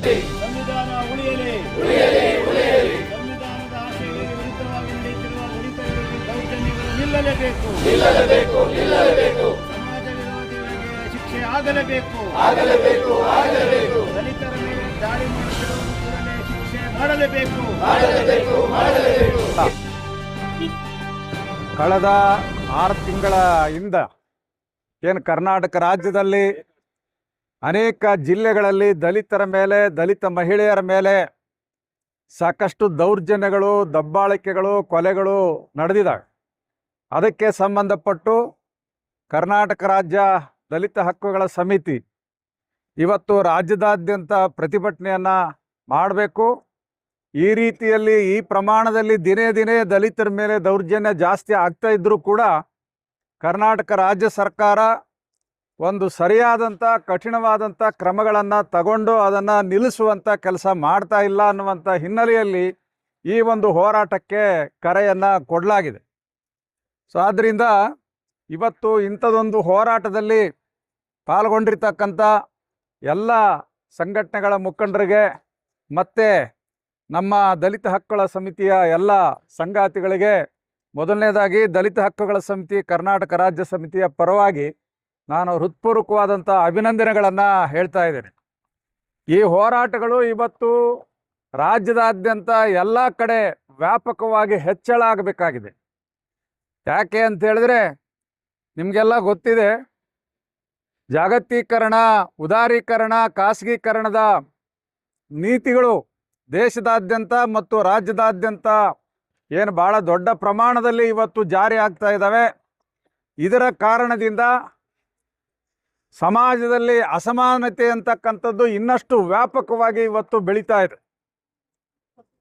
ಸಂವಿಧಾನ ಉಳಿಯಲಿ. ಸಂವಿಧಾನದ ಆಶಯಗಳಿಗೆ ವಿರುದ್ಧವಾಗಿ ನಡೆಯುತ್ತಿರುವ ಹೊಡಿತಗಳಿಗೆ ದೌರ್ಜನ್ಯಗಳು ನಿಲ್ಲಲೇಬೇಕು. ಸಮಾಜ ವಿರೋಧಿಗಳಿಗೆ ಶಿಕ್ಷೆ ಆಗಲೇಬೇಕು. ದಲಿತರ ಮೇಲೆ ದಾಳಿ ಮಾಡುತ್ತಿರುವ ಕೂಡಲೇ ಶಿಕ್ಷೆ ಮಾಡಲೇಬೇಕು. ಕಳೆದ ಆರು ತಿಂಗಳ ಹಿಂದ ಏನು ಕರ್ನಾಟಕ ರಾಜ್ಯದಲ್ಲಿ ಅನೇಕ ಜಿಲ್ಲೆಗಳಲ್ಲಿ ದಲಿತರ ಮೇಲೆ, ದಲಿತ ಮಹಿಳೆಯರ ಮೇಲೆ ಸಾಕಷ್ಟು ದೌರ್ಜನ್ಯಗಳು, ದಬ್ಬಾಳಿಕೆಗಳು, ಕೊಲೆಗಳು ನಡೆದಿದ್ದಾವೆ. ಅದಕ್ಕೆ ಸಂಬಂಧಪಟ್ಟು ಕರ್ನಾಟಕ ರಾಜ್ಯ ದಲಿತ ಹಕ್ಕುಗಳ ಸಮಿತಿ ಇವತ್ತು ರಾಜ್ಯದಾದ್ಯಂತ ಪ್ರತಿಭಟನೆಯನ್ನು ಮಾಡಬೇಕು. ಈ ರೀತಿಯಲ್ಲಿ, ಈ ಪ್ರಮಾಣದಲ್ಲಿ ದಿನೇ ದಿನೇ ದಲಿತರ ಮೇಲೆ ದೌರ್ಜನ್ಯ ಜಾಸ್ತಿ ಆಗ್ತಾ ಇದ್ದರೂ ಕೂಡ ಕರ್ನಾಟಕ ರಾಜ್ಯ ಸರ್ಕಾರ ಒಂದು ಸರಿಯಾದಂಥ, ಕಠಿಣವಾದಂಥ ಕ್ರಮಗಳನ್ನು ತಗೊಂಡು ಅದನ್ನು ನಿಲ್ಲಿಸುವಂಥ ಕೆಲಸ ಮಾಡ್ತಾ ಇಲ್ಲ ಅನ್ನುವಂಥ ಹಿನ್ನೆಲೆಯಲ್ಲಿ ಈ ಒಂದು ಹೋರಾಟಕ್ಕೆ ಕರೆಯನ್ನು ಕೊಡಲಾಗಿದೆ. ಸೊ ಆದ್ದರಿಂದ ಇವತ್ತು ಇಂಥದೊಂದು ಹೋರಾಟದಲ್ಲಿ ಪಾಲ್ಗೊಂಡಿರ್ತಕ್ಕಂಥ ಎಲ್ಲ ಸಂಘಟನೆಗಳ ಮುಖಂಡರಿಗೆ ಮತ್ತು ನಮ್ಮ ದಲಿತ ಹಕ್ಕುಗಳ ಸಮಿತಿಯ ಎಲ್ಲ ಸಂಗಾತಿಗಳಿಗೆ, ಮೊದಲನೇದಾಗಿ ದಲಿತ ಹಕ್ಕುಗಳ ಸಮಿತಿ, ಕರ್ನಾಟಕ ರಾಜ್ಯ ಸಮಿತಿಯ ಪರವಾಗಿ ನಾನು ಹೃತ್ಪೂರ್ವಕವಾದಂಥ ಅಭಿನಂದನೆಗಳನ್ನು ಹೇಳ್ತಾ ಇದ್ದೇನೆ. ಈ ಹೋರಾಟಗಳು ಇವತ್ತು ರಾಜ್ಯದಾದ್ಯಂತ ಎಲ್ಲ ಕಡೆ ವ್ಯಾಪಕವಾಗಿ ಹೆಚ್ಚಳ ಆಗಬೇಕಾಗಿದೆ. ಯಾಕೆ ಅಂತ ಹೇಳಿದ್ರೆ ನಿಮಗೆಲ್ಲ ಗೊತ್ತಿದೆ, ಜಾಗತೀಕರಣ, ಉದಾರೀಕರಣ, ಖಾಸಗೀಕರಣದ ನೀತಿಗಳು ದೇಶದಾದ್ಯಂತ ಮತ್ತು ರಾಜ್ಯದಾದ್ಯಂತ ಏನು ಭಾಳ ದೊಡ್ಡ ಪ್ರಮಾಣದಲ್ಲಿ ಇವತ್ತು ಜಾರಿ ಆಗ್ತಾ ಇದ್ದಾವೆ. ಇದರ ಕಾರಣದಿಂದ ಸಮಾಜದಲ್ಲಿ ಅಸಮಾನತೆ ಅಂತಕ್ಕಂಥದ್ದು ಇನ್ನಷ್ಟು ವ್ಯಾಪಕವಾಗಿ ಇವತ್ತು ಬೆಳೀತಾ ಇದೆ.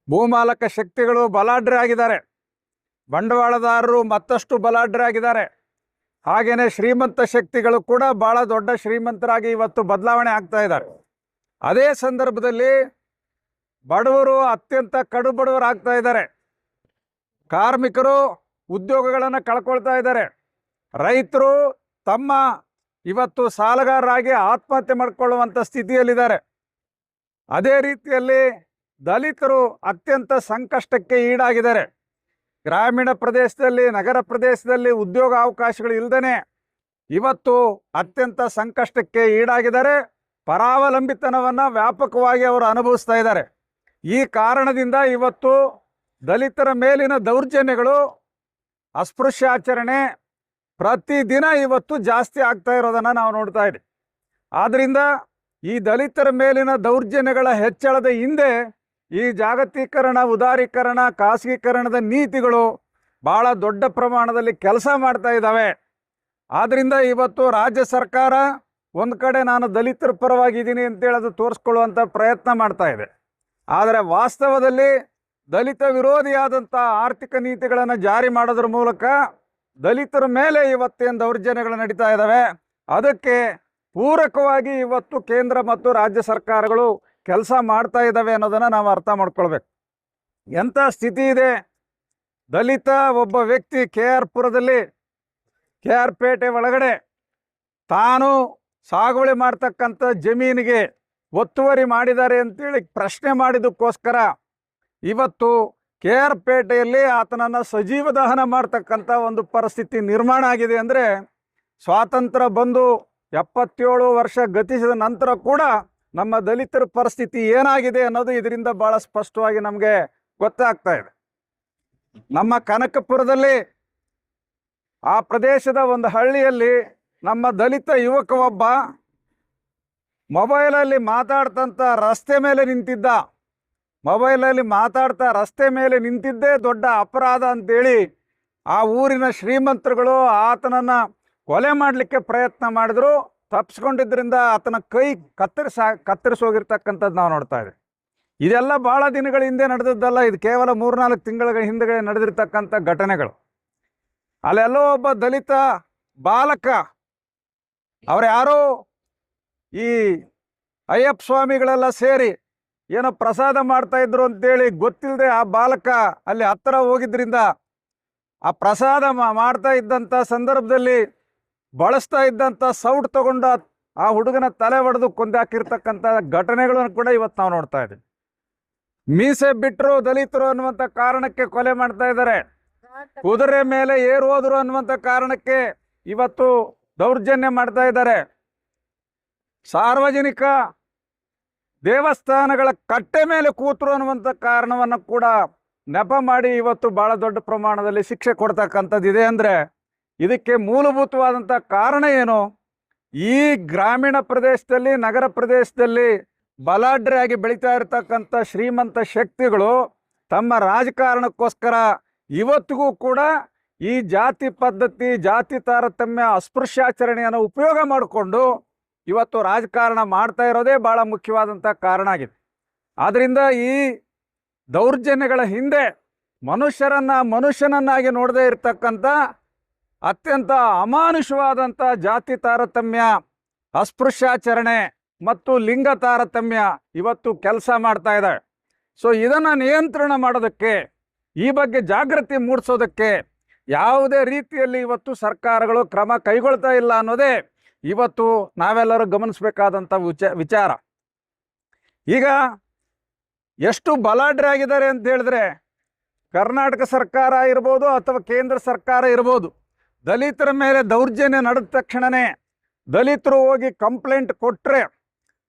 ಭೂಮಾಲಕ ಶಕ್ತಿಗಳು ಬಲಾಢ್ಯ ಆಗಿದ್ದಾರೆ ಬಂಡವಾಳದಾರರು ಮತ್ತಷ್ಟು ಬಲಾಢ್ಯ ಆಗಿದ್ದಾರೆ ಹಾಗೆಯೇ ಶ್ರೀಮಂತ ಶಕ್ತಿಗಳು ಕೂಡ ಭಾಳ ದೊಡ್ಡ ಶ್ರೀಮಂತರಾಗಿ ಇವತ್ತು ಬದಲಾವಣೆ ಆಗ್ತಾ ಇದ್ದಾರೆ. ಅದೇ ಸಂದರ್ಭದಲ್ಲಿ ಬಡವರು ಅತ್ಯಂತ ಕಡು ಬಡವರಾಗ್ತಾ ಇದ್ದಾರೆ. ಕಾರ್ಮಿಕರು ಉದ್ಯೋಗಗಳನ್ನು ಕಳ್ಕೊಳ್ತಾ ಇದ್ದಾರೆ. ರೈತರು ತಮ್ಮ ಇವತ್ತು ಸಾಲಗಾರರಾಗಿ ಆತ್ಮಹತ್ಯೆ ಮಾಡಿಕೊಳ್ಳುವಂಥ ಸ್ಥಿತಿಯಲ್ಲಿದ್ದಾರೆ. ಅದೇ ರೀತಿಯಲ್ಲಿ ದಲಿತರು ಅತ್ಯಂತ ಸಂಕಷ್ಟಕ್ಕೆ ಈಡಾಗಿದ್ದಾರೆ. ಗ್ರಾಮೀಣ ಪ್ರದೇಶದಲ್ಲಿ, ನಗರ ಪ್ರದೇಶದಲ್ಲಿ ಉದ್ಯೋಗ ಅವಕಾಶಗಳು ಇಲ್ಲದೇ ಇವತ್ತು ಅತ್ಯಂತ ಸಂಕಷ್ಟಕ್ಕೆ ಈಡಾಗಿದ್ದಾರೆ. ಪರಾವಲಂಬಿತನವನ್ನು ವ್ಯಾಪಕವಾಗಿ ಅವರು ಅನುಭವಿಸ್ತಾ ಇದ್ದಾರೆ. ಈ ಕಾರಣದಿಂದ ಇವತ್ತು ದಲಿತರ ಮೇಲಿನ ದೌರ್ಜನ್ಯಗಳು ಅಸ್ಪೃಶ್ಯಾಚರಣೆ ಪ್ರತಿದಿನ ಇವತ್ತು ಜಾಸ್ತಿ ಆಗ್ತಾ ಇರೋದನ್ನು ನಾವು ನೋಡ್ತಾ ಇದ್ದೀವಿ ಆದ್ದರಿಂದ ಈ ದಲಿತರ ಮೇಲಿನ ದೌರ್ಜನ್ಯಗಳ ಹೆಚ್ಚಳದ ಹಿಂದೆ ಈ ಜಾಗತೀಕರಣ, ಉದಾರೀಕರಣ, ಖಾಸಗೀಕರಣದ ನೀತಿಗಳು ಭಾಳ ದೊಡ್ಡ ಪ್ರಮಾಣದಲ್ಲಿ ಕೆಲಸ ಮಾಡ್ತಾ ಇದ್ದಾವೆ. ಆದ್ದರಿಂದ ಇವತ್ತು ರಾಜ್ಯ ಸರ್ಕಾರ ಒಂದು ಕಡೆ ನಾನು ದಲಿತರ ಪರವಾಗಿದ್ದೀನಿ ಅಂತೇಳಿ ಅದು ತೋರಿಸ್ಕೊಳ್ಳುವಂಥ ಪ್ರಯತ್ನ ಮಾಡ್ತಾ ಇದೆ. ಆದರೆ ವಾಸ್ತವದಲ್ಲಿ ದಲಿತ ವಿರೋಧಿಯಾದಂಥ ಆರ್ಥಿಕ ನೀತಿಗಳನ್ನು ಜಾರಿ ಮಾಡೋದ್ರ ಮೂಲಕ ದಲಿತರ ಮೇಲೆ ಇವತ್ತೇನು ದೌರ್ಜನ್ಯಗಳು ನಡೀತಾ ಇದ್ದಾವೆ. ಅದಕ್ಕೆ ಪೂರಕವಾಗಿ ಇವತ್ತು ಕೇಂದ್ರ ಮತ್ತು ರಾಜ್ಯ ಸರ್ಕಾರಗಳು ಕೆಲಸ ಮಾಡ್ತಾ ಇದ್ದಾವೆ ಅನ್ನೋದನ್ನು ನಾವು ಅರ್ಥ ಮಾಡ್ಕೊಳ್ಬೇಕು. ಎಂಥ ಸ್ಥಿತಿ ಇದೆ? ದಲಿತ ಒಬ್ಬ ವ್ಯಕ್ತಿ ಕೆ ಆರ್ ಪುರದಲ್ಲಿ ಕೆ ಆರ್ ಪೇಟೆ ಒಳಗಡೆ ತಾನು ಸಾಗುವಳಿ ಮಾಡ್ತಕ್ಕಂಥ ಜಮೀನಿಗೆ ಒತ್ತುವರಿ ಮಾಡಿದ್ದಾರೆ ಅಂತೇಳಿ ಪ್ರಶ್ನೆ ಮಾಡಿದ್ದಕ್ಕೋಸ್ಕರ ಇವತ್ತು ಕೆ ಆರ್ ಪೇಟೆಯಲ್ಲಿ ಆತನನ್ನು ಸಜೀವ ದಹನ ಮಾಡ್ತಕ್ಕಂಥ ಒಂದು ಪರಿಸ್ಥಿತಿ ನಿರ್ಮಾಣ ಆಗಿದೆ ಅಂದರೆ ಸ್ವಾತಂತ್ರ್ಯ ಬಂದು ಎಪ್ಪತ್ತೇಳು ವರ್ಷ ಗತಿಸಿದ ನಂತರ ಕೂಡ ನಮ್ಮ ದಲಿತರ ಪರಿಸ್ಥಿತಿ ಏನಾಗಿದೆ ಅನ್ನೋದು ಇದರಿಂದ ಭಾಳ ಸ್ಪಷ್ಟವಾಗಿ ನಮಗೆ ಗೊತ್ತಾಗ್ತಾ ಇದೆ. ನಮ್ಮ ಕನಕಪುರದಲ್ಲಿ ಆ ಪ್ರದೇಶದ ಒಂದು ಹಳ್ಳಿಯಲ್ಲಿ ನಮ್ಮ ದಲಿತ ಯುವಕ ಒಬ್ಬ ಮೊಬೈಲಲ್ಲಿ ಮಾತಾಡ್ತಂಥ ರಸ್ತೆ ಮೇಲೆ ನಿಂತಿದ್ದ. ಮೊಬೈಲಲ್ಲಿ ಮಾತಾಡ್ತಾ ರಸ್ತೆ ಮೇಲೆ ನಿಂತಿದ್ದೇ ದೊಡ್ಡ ಅಪರಾಧ ಅಂತೇಳಿ ಆ ಊರಿನ ಶ್ರೀಮಂತರುಗಳು ಆತನನ್ನು ಕೊಲೆ ಮಾಡಲಿಕ್ಕೆ ಪ್ರಯತ್ನ ಮಾಡಿದ್ರು. ತಪ್ಪಿಸ್ಕೊಂಡಿದ್ದರಿಂದ ಆತನ ಕೈ ಕತ್ತರಿಸ, ಕತ್ತರಿಸೋಗಿರ್ತಕ್ಕಂಥದ್ದು ನಾವು ನೋಡ್ತಾ ಇದ್ದೀವಿ. ಇದೆಲ್ಲ ಭಾಳ ದಿನಗಳ ಹಿಂದೆ ನಡೆದದ್ದಲ್ಲ. ಇದು ಕೇವಲ ಮೂರ್ನಾಲ್ಕು ತಿಂಗಳ ಹಿಂದೆಗಡೆ ನಡೆದಿರ್ತಕ್ಕಂಥ ಘಟನೆಗಳು. ಅಲ್ಲೆಲ್ಲೋ ಒಬ್ಬ ದಲಿತ ಬಾಲಕ, ಅವ್ರು ಯಾರೋ ಈ ಅಯ್ಯಪ್ಪ ಸ್ವಾಮಿಗಳೆಲ್ಲ ಸೇರಿ ಏನೋ ಪ್ರಸಾದ ಮಾಡ್ತಾ ಇದ್ರು ಅಂತೇಳಿ ಗೊತ್ತಿಲ್ಲದೆ ಆ ಬಾಲಕ ಅಲ್ಲಿ ಹತ್ತಿರ ಹೋಗಿದ್ರಿಂದ ಆ ಪ್ರಸಾದ ಮಾಡ್ತಾ ಇದ್ದಂಥ ಸಂದರ್ಭದಲ್ಲಿ ಬಳಸ್ತಾ ಇದ್ದಂಥ ಸೌಟ್ ತಗೊಂಡ ಆ ಹುಡುಗನ ತಲೆ ಒಡೆದು ಕೊಂದಾಕಿರ್ತಕ್ಕಂಥ ಘಟನೆಗಳನ್ನು ಕೂಡ ಇವತ್ತು ನಾವು ನೋಡ್ತಾ ಇದ್ದೀವಿ. ಮೀಸೆ ಬಿಟ್ಟರು ದಲಿತರು ಅನ್ನುವಂಥ ಕಾರಣಕ್ಕೆ ಕೊಲೆ ಮಾಡ್ತಾ ಇದ್ದಾರೆ. ಕುದುರೆ ಮೇಲೆ ಏರು ಹೋದ್ರು ಅನ್ನುವಂಥ ಕಾರಣಕ್ಕೆ ಇವತ್ತು ದೌರ್ಜನ್ಯ ಮಾಡ್ತಾ ಇದ್ದಾರೆ. ಸಾರ್ವಜನಿಕ ದೇವಸ್ಥಾನಗಳ ಕಟ್ಟೆ ಮೇಲೆ ಕೂತರು ಅನ್ನುವಂಥ ಕಾರಣವನ್ನು ಕೂಡ ನೆಪ ಮಾಡಿ ಇವತ್ತು ಬಹಳ ದೊಡ್ಡ ಪ್ರಮಾಣದಲ್ಲಿ ಶಿಕ್ಷೆ ಕೊಡ್ತಕ್ಕಂಥದ್ದು ಇದೆ ಅಂದರೆ ಇದಕ್ಕೆ ಮೂಲಭೂತವಾದಂಥ ಕಾರಣ ಏನು? ಈ ಗ್ರಾಮೀಣ ಪ್ರದೇಶದಲ್ಲಿ, ನಗರ ಪ್ರದೇಶದಲ್ಲಿ ಬಲಾಢ್ಯರಾಗಿ ಬೆಳೀತಾ ಇರತಕ್ಕಂಥ ಶ್ರೀಮಂತ ಶಕ್ತಿಗಳು ತಮ್ಮ ರಾಜಕಾರಣಕ್ಕೋಸ್ಕರ ಇವತ್ತಿಗೂ ಕೂಡ ಈ ಜಾತಿ ಪದ್ಧತಿ, ಜಾತಿ ತಾರತಮ್ಯ, ಅಸ್ಪೃಶ್ಯಾಚರಣೆಯನ್ನು ಉಪಯೋಗ ಮಾಡಿಕೊಂಡು ಇವತ್ತು ರಾಜಕಾರಣ ಮಾಡ್ತಾ ಇರೋದೇ ಭಾಳ ಮುಖ್ಯವಾದಂಥ ಕಾರಣ ಆಗಿದೆ. ಆದ್ದರಿಂದ ಈ ದೌರ್ಜನ್ಯಗಳ ಹಿಂದೆ ಮನುಷ್ಯರನ್ನು ಮನುಷ್ಯನನ್ನಾಗಿ ನೋಡದೇ ಇರತಕ್ಕಂಥ ಅತ್ಯಂತ ಅಮಾನುಷವಾದಂಥ ಜಾತಿ ತಾರತಮ್ಯ, ಅಸ್ಪೃಶ್ಯಾಚರಣೆ ಮತ್ತು ಲಿಂಗ ತಾರತಮ್ಯ ಇವತ್ತು ಕೆಲಸ ಮಾಡ್ತಾ ಇದೆ ಸೊ ಇದನ್ನು ನಿಯಂತ್ರಣ ಮಾಡೋದಕ್ಕೆ, ಈ ಬಗ್ಗೆ ಜಾಗೃತಿ ಮೂಡಿಸೋದಕ್ಕೆ ಯಾವುದೇ ರೀತಿಯಲ್ಲಿ ಇವತ್ತು ಸರ್ಕಾರಗಳು ಕ್ರಮ ಕೈಗೊಳ್ತಾ ಇಲ್ಲ ಅನ್ನೋದೇ ಇವತ್ತು ನಾವೆಲ್ಲರೂ ಗಮನಿಸಬೇಕಾದಂಥ ವಿಚ, ವಿಚಾರ. ಈಗ ಎಷ್ಟು ಬಲಾಢ್ಯರಾಗಿದ್ದಾರೆ ಅಂತ ಹೇಳಿದ್ರೆ ಕರ್ನಾಟಕ ಸರ್ಕಾರ ಇರ್ಬೋದು ಅಥವಾ ಕೇಂದ್ರ ಸರ್ಕಾರ ಇರ್ಬೋದು, ದಲಿತರ ಮೇಲೆ ದೌರ್ಜನ್ಯ ನಡೆದ ತಕ್ಷಣವೇ ದಲಿತರು ಹೋಗಿ ಕಂಪ್ಲೇಂಟ್ ಕೊಟ್ಟರೆ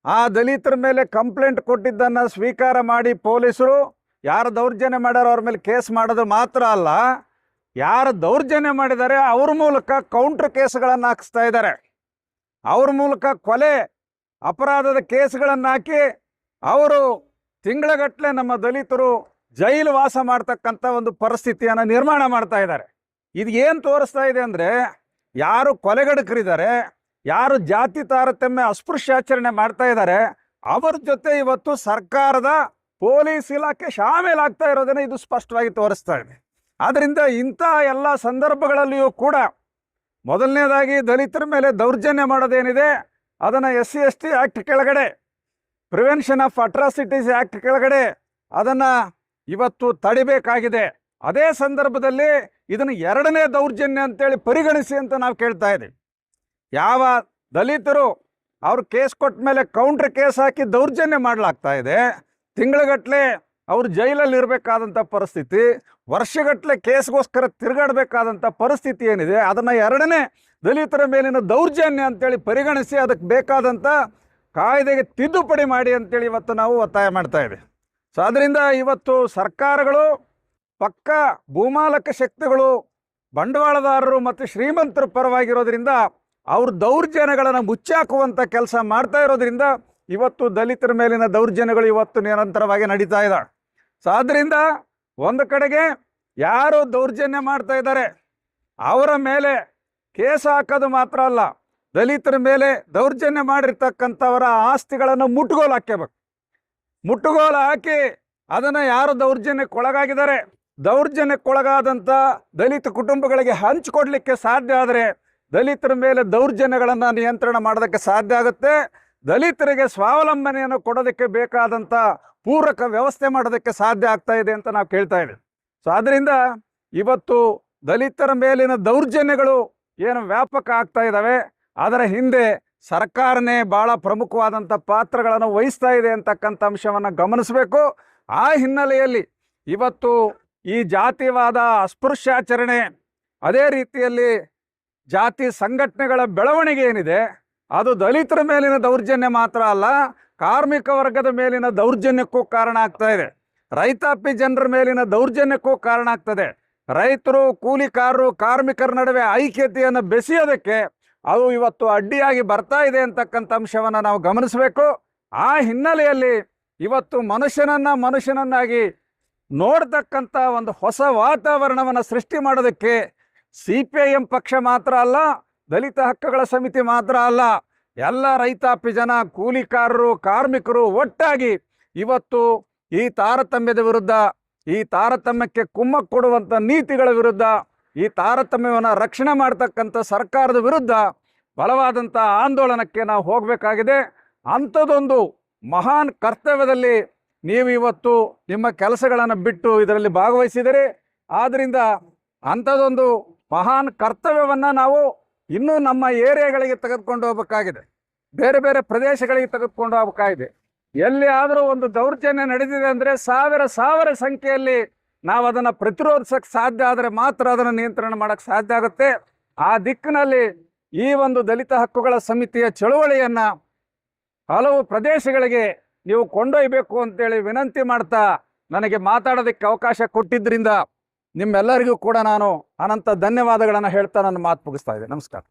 ಆ ದಲಿತರ ಮೇಲೆ ಕಂಪ್ಲೇಂಟ್ ಕೊಟ್ಟಿದ್ದನ್ನು ಸ್ವೀಕಾರ ಮಾಡಿ ಪೊಲೀಸರು, ಯಾರು ದೌರ್ಜನ್ಯ ಮಾಡ್ಯಾರೋ ಅವ್ರ ಮೇಲೆ ಕೇಸ್ ಮಾಡೋದು ಮಾತ್ರ ಅಲ್ಲ, ಯಾರು ದೌರ್ಜನ್ಯ ಮಾಡಿದ್ದಾರೆ ಅವ್ರ ಮೂಲಕ ಕೌಂಟ್ರ್ ಕೇಸ್ಗಳನ್ನು ಹಾಕಿಸ್ತಾ ಇದ್ದಾರೆ. ಅವ್ರ ಮೂಲಕ ಕೊಲೆ, ಅಪರಾಧದ ಕೇಸ್ಗಳನ್ನು ಹಾಕಿ ಅವರು ತಿಂಗಳಗಟ್ಟಲೆ ನಮ್ಮ ದಲಿತರು ಜೈಲು ವಾಸ ಮಾಡ್ತಕ್ಕಂಥ ಒಂದು ಪರಿಸ್ಥಿತಿಯನ್ನು ನಿರ್ಮಾಣ ಮಾಡ್ತಾ ಇದ್ದಾರೆ. ಇದು ಏನು ತೋರಿಸ್ತಾ ಇದೆ ಅಂದರೆ, ಯಾರು ಕೊಲೆಗಡಕರಿದ್ದಾರೆ, ಯಾರು ಜಾತಿ ತಾರತಮ್ಯ ಅಸ್ಪೃಶ್ಯಾಚರಣೆ ಮಾಡ್ತಾ ಇದ್ದಾರೆ, ಅವ್ರ ಜೊತೆ ಇವತ್ತು ಸರ್ಕಾರದ ಪೊಲೀಸ್ ಇಲಾಖೆ ಶಾಮೀಲಾಗ್ತಾ ಇರೋದನ್ನ ಇದು ಸ್ಪಷ್ಟವಾಗಿ ತೋರಿಸ್ತಾ ಇದೆ. ಆದ್ದರಿಂದ ಇಂಥ ಎಲ್ಲ ಸಂದರ್ಭಗಳಲ್ಲಿಯೂ ಕೂಡ ಮೊದಲನೇದಾಗಿ ದಲಿತರ ಮೇಲೆ ದೌರ್ಜನ್ಯ ಮಾಡೋದೇನಿದೆ, ಅದನ್ನು S C, S T act ಕೆಳಗಡೆ, ಪ್ರಿವೆನ್ಷನ್ ಆಫ್ ಅಟ್ರಾಸಿಟೀಸ್ ಆ್ಯಕ್ಟ್ ಕೆಳಗಡೆ ಅದನ್ನು ಇವತ್ತು ತಡಿಬೇಕಾಗಿದೆ. ಅದೇ ಸಂದರ್ಭದಲ್ಲಿ ಇದನ್ನು ಎರಡನೇ ದೌರ್ಜನ್ಯ ಅಂತೇಳಿ ಪರಿಗಣಿಸಿ ಅಂತ ನಾವು ಕೇಳ್ತಾ ಇದ್ದೀವಿ. ಯಾವ ದಲಿತರು ಅವ್ರ ಕೇಸ್ ಕೊಟ್ಟ ಮೇಲೆ ಕೌಂಟ್ರ್ ಕೇಸ್ ಹಾಕಿ ದೌರ್ಜನ್ಯ ಮಾಡಲಾಗ್ತಾ ಇದೆ ತಿಂಗಳಗಟ್ಟಲೆ ಅವ್ರು ಜೈಲಲ್ಲಿ ಇರಬೇಕಾದಂಥ ಪರಿಸ್ಥಿತಿ ವರ್ಷಗಟ್ಟಲೆ ಕೇಸ್ಗೋಸ್ಕರ ತಿರುಗಾಡಬೇಕಾದಂಥ ಪರಿಸ್ಥಿತಿ ಏನಿದೆ, ಅದನ್ನು ಎರಡನೇ ದಲಿತರ ಮೇಲಿನ ದೌರ್ಜನ್ಯ ಅಂತೇಳಿ ಪರಿಗಣಿಸಿ ಅದಕ್ಕೆ ಬೇಕಾದಂಥ ಕಾಯ್ದೆಗೆ ತಿದ್ದುಪಡಿ ಮಾಡಿ ಅಂತೇಳಿ ಇವತ್ತು ನಾವು ಒತ್ತಾಯ ಮಾಡ್ತಾ ಇದೆ ಸೊ, ಅದರಿಂದ ಇವತ್ತು ಸರ್ಕಾರಗಳು, ಪಕ್ಕ ಭೂಮಾಲಕ ಶಕ್ತಿಗಳು, ಬಂಡವಾಳದಾರರು ಮತ್ತು ಶ್ರೀಮಂತರ ಪರವಾಗಿರೋದ್ರಿಂದ ಅವ್ರ ದೌರ್ಜನ್ಯಗಳನ್ನು ಮುಚ್ಚಾಕುವಂಥ ಕೆಲಸ ಮಾಡ್ತಾ ಇರೋದ್ರಿಂದ ಇವತ್ತು ದಲಿತರ ಮೇಲಿನ ದೌರ್ಜನ್ಯಗಳು ಇವತ್ತು ನಿರಂತರವಾಗಿ ನಡೀತಾ ಇದೆ. ಸೊ ಆದ್ದರಿಂದ ಒಂದು ಕಡೆಗೆ ಯಾರು ದೌರ್ಜನ್ಯ ಮಾಡ್ತಾ ಇದ್ದಾರೆ. ಅವರ ಮೇಲೆ ಕೇಸ್ ಹಾಕೋದು ಮಾತ್ರ ಅಲ್ಲ, ದಲಿತರ ಮೇಲೆ ದೌರ್ಜನ್ಯ ಮಾಡಿರ್ತಕ್ಕಂಥವರ ಆಸ್ತಿಗಳನ್ನು ಮುಟ್ಟುಗೋಲು ಹಾಕ್ಕೋಬೇಕು ಮುಟ್ಟುಗೋಲು ಹಾಕಿ ಅದನ್ನು ಯಾರು ದೌರ್ಜನ್ಯಕ್ಕೊಳಗಾಗಿದ್ದಾರೆ ದೌರ್ಜನ್ಯಕ್ಕೊಳಗಾದಂಥ ದಲಿತ ಕುಟುಂಬಗಳಿಗೆ ಹಂಚಿಕೊಡ್ಲಿಕ್ಕೆ ಸಾಧ್ಯ ಆದರೆ ದಲಿತರ ಮೇಲೆ ದೌರ್ಜನ್ಯಗಳನ್ನು ನಿಯಂತ್ರಣ ಮಾಡೋದಕ್ಕೆ ಸಾಧ್ಯ ಆಗುತ್ತೆ. ದಲಿತರಿಗೆ ಸ್ವಾವಲಂಬನೆಯನ್ನು ಕೊಡೋದಕ್ಕೆ ಬೇಕಾದಂಥ ಪೂರಕ ವ್ಯವಸ್ಥೆ ಮಾಡೋದಕ್ಕೆ ಸಾಧ್ಯ ಆಗ್ತಾ ಇದೆ ಅಂತ ನಾವು ಕೇಳ್ತಾ ಇದ್ದೀವಿ. ಸೊ ಆದ್ದರಿಂದ ಇವತ್ತು ದಲಿತರ ಮೇಲಿನ ದೌರ್ಜನ್ಯಗಳು ಏನು ವ್ಯಾಪಕ ಆಗ್ತಾ ಇದ್ದಾವೆ, ಅದರ ಹಿಂದೆ ಸರ್ಕಾರನೇ ಭಾಳ ಪ್ರಮುಖವಾದಂಥ ಪಾತ್ರಗಳನ್ನು ವಹಿಸ್ತಾ ಇದೆ ಅಂತಕ್ಕಂಥ ಅಂಶವನ್ನು ಗಮನಿಸಬೇಕು. ಆ ಹಿನ್ನೆಲೆಯಲ್ಲಿ ಇವತ್ತು ಈ ಜಾತಿವಾದ ಅಸ್ಪೃಶ್ಯಾಚರಣೆ, ಅದೇ ರೀತಿಯಲ್ಲಿ ಜಾತಿ ಸಂಘಟನೆಗಳ ಬೆಳವಣಿಗೆ ಏನಿದೆ ಅದು ದಲಿತರ ಮೇಲಿನ ದೌರ್ಜನ್ಯ ಮಾತ್ರ ಅಲ್ಲ, ಕಾರ್ಮಿಕ ವರ್ಗದ ಮೇಲಿನ ದೌರ್ಜನ್ಯಕ್ಕೂ ಕಾರಣ ಆಗ್ತಾ ಇದೆ. ರೈತಾಪಿ ಜನರ ಮೇಲಿನ ದೌರ್ಜನ್ಯಕ್ಕೂ ಕಾರಣ ಆಗ್ತದೆ. ರೈತರು, ಕೂಲಿಕಾರರು, ಕಾರ್ಮಿಕರ ನಡುವೆ ಐಕ್ಯತೆಯನ್ನು ಬೆಸೆಯೋದಕ್ಕೆ ಅದು ಇವತ್ತು ಅಡ್ಡಿಯಾಗಿ ಬರ್ತಾ ಇದೆ ಅಂತಕ್ಕಂಥ ಅಂಶವನ್ನು ನಾವು ಗಮನಿಸಬೇಕು. ಆ ಹಿನ್ನೆಲೆಯಲ್ಲಿ ಇವತ್ತು ಮನುಷ್ಯನನ್ನ ಮನುಷ್ಯನನ್ನಾಗಿ ನೋಡ್ತಕ್ಕಂಥ ಒಂದು ಹೊಸ ವಾತಾವರಣವನ್ನು ಸೃಷ್ಟಿ ಮಾಡೋದಕ್ಕೆ ಸಿ ಪಕ್ಷ ಮಾತ್ರ ಅಲ್ಲ ದಲಿತ ಹಕ್ಕುಗಳ ಸಮಿತಿ ಮಾತ್ರ ಅಲ್ಲ, ಎಲ್ಲ ರೈತಾಪಿ ಜನ ಕೂಲಿಕಾರರು, ಕಾರ್ಮಿಕರು ಒಟ್ಟಾಗಿ ಇವತ್ತು ಈ ತಾರತಮ್ಯದ ವಿರುದ್ಧ, ಈ ತಾರತಮ್ಯಕ್ಕೆ ಕುಮ್ಮಕ್ಕು ಕೊಡುವಂಥ ನೀತಿಗಳ ವಿರುದ್ಧ, ಈ ತಾರತಮ್ಯವನ್ನು ರಕ್ಷಣೆ ಮಾಡ್ತಕ್ಕಂಥ ಸರ್ಕಾರದ ವಿರುದ್ಧ ಬಲವಾದಂಥ ಆಂದೋಲನಕ್ಕೆ ನಾವು ಹೋಗಬೇಕಾಗಿದೆ. ಅಂಥದ್ದೊಂದು ಮಹಾನ್ ಕರ್ತವ್ಯದಲ್ಲಿ ನೀವು ಇವತ್ತು ನಿಮ್ಮ ಕೆಲಸಗಳನ್ನು ಬಿಟ್ಟು ಇದರಲ್ಲಿ ಭಾಗವಹಿಸಿದರೆ. ಆದ್ದರಿಂದ ಅಂಥದ್ದೊಂದು ಮಹಾನ್ ಕರ್ತವ್ಯವನ್ನು ನಾವು ಇನ್ನೂ ನಮ್ಮ ಏರಿಯಾಗಳಿಗೆ ತೆಗೆದುಕೊಂಡು ಹೋಗಬೇಕಾಗಿದೆ. ಬೇರೆ ಬೇರೆ ಪ್ರದೇಶಗಳಿಗೆ ತೆಗೆದುಕೊಂಡು ಹೋಗಬೇಕಾಗಿದೆ. ಎಲ್ಲಿ ಆದರೂ ಒಂದು ದೌರ್ಜನ್ಯ ನಡೆದಿದೆ ಅಂದರೆ ಸಾವಿರ ಸಾವಿರ ಸಂಖ್ಯೆಯಲ್ಲಿ ನಾವು ಅದನ್ನು ಪ್ರತಿರೋಧಿಸಕ್ಕೆ ಸಾಧ್ಯ ಆದರೆ ಮಾತ್ರ ಅದನ್ನು ನಿಯಂತ್ರಣ ಮಾಡೋಕ್ಕೆ ಸಾಧ್ಯ ಆಗುತ್ತೆ. ಆ ದಿಕ್ಕಿನಲ್ಲಿ ಈ ಒಂದು ದಲಿತ ಹಕ್ಕುಗಳ ಸಮಿತಿಯ ಚಳುವಳಿಯನ್ನು ಹಲವು ಪ್ರದೇಶಗಳಿಗೆ ನೀವು ಕೊಂಡೊಯ್ಯಬೇಕು ಅಂತೇಳಿ ವಿನಂತಿ ಮಾಡ್ತಾ ನನಗೆ ಮಾತಾಡೋದಕ್ಕೆ ಅವಕಾಶ ಕೊಟ್ಟಿದ್ದರಿಂದ ನಿಮ್ಮೆಲ್ಲರಿಗೂ ಕೂಡ ನಾನು ಅನಂತ ಧನ್ಯವಾದಗಳನ್ನು ಹೇಳ್ತಾ ನನ್ನ ಮಾತು ಮುಗಿಸ್ತಾ ಇದ್ದೆ. ನಮಸ್ಕಾರ.